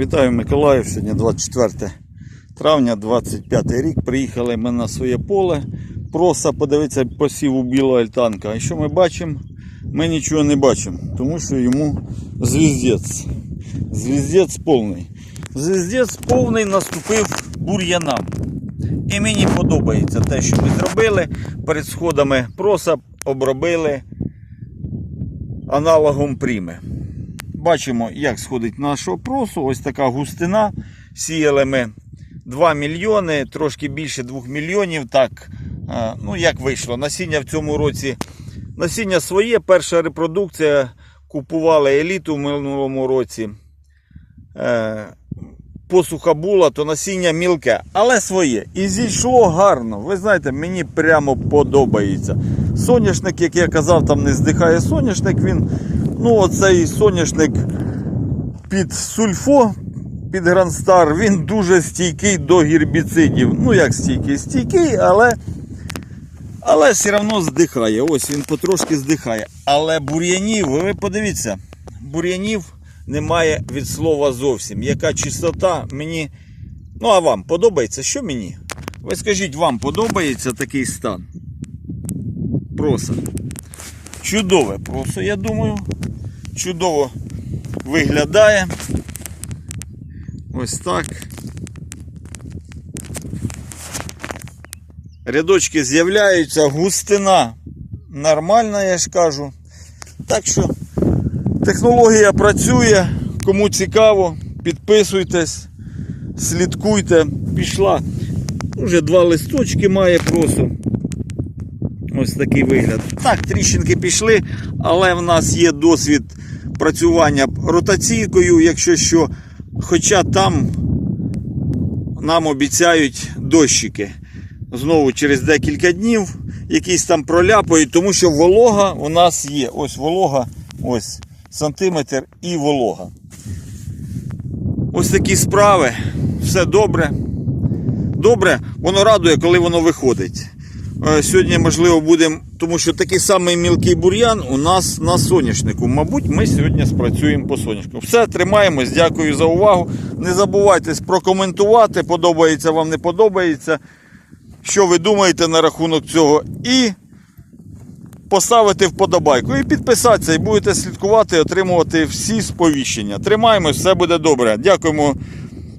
Вітаю Миколаїв. Сьогодні 24 травня, 25 рік. Приїхали ми на своє поле. Проса подивитися посіву білого альтанка. І що ми бачимо? Ми нічого не бачимо, тому що йому звіздець. Звіздець повний. Звіздець повний наступив бур'янам. І мені подобається те, що ми зробили. Перед сходами проса обробили аналогом пріми. Бачимо, як сходить нашого просу. Ось така густина. Сіяли ми 2 мільйони, трошки більше 2 мільйонів. Так, е, ну як вийшло. Насіння в цьому році. Насіння своє, перша репродукція. Купували еліту в минулому році. Е, Посуха була, то насіння мілке, але своє. І зійшло гарно. Ви знаєте, мені прямо подобається. Соняшник, як я казав, там не здихає соняшник. Він, ну, оцей соняшник під сульфо, під Грандстар, він дуже стійкий до гербіцидів. Ну, як стійкий, стійкий, але, але все одно здихає. Ось він потрошки здихає. Але бур'янів, ви подивіться, бур'янів немає від слова зовсім. Яка чистота мені. Ну, а вам подобається? Що мені? Ви скажіть, вам подобається такий стан? Проса. Чудове просо, я думаю. Чудово виглядає. Ось так. Рядочки з'являються, густина нормальна, я ж кажу. Так що технологія працює. Кому цікаво, підписуйтесь, слідкуйте. Пішла. Уже два листочки має просто. Ось такий вигляд. Так, тріщинки пішли, але в нас є досвід працювання ротаційкою, якщо що. Хоча там нам обіцяють дощики. Знову через декілька днів якісь там проляпають, тому що волога у нас є. Ось волога, ось сантиметр і волога. Ось такі справи. Все добре. Добре, воно радує, коли воно виходить. Е, Сьогодні, можливо, будемо, тому що такий самий мілкий бур'ян у нас на соняшнику. Мабуть, ми сьогодні спрацюємо по соняшнику. Все, тримаємось, дякую за увагу. Не забувайте прокоментувати, подобається вам, не подобається. Що ви думаєте на рахунок цього. І поставити вподобайку. І підписатися, і будете слідкувати і отримувати всі сповіщення. Тримаємось, все буде добре. Дякуємо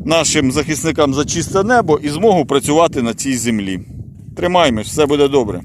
нашим захисникам за чисте небо і змогу працювати на цій землі. Тримаємось, все буде добре.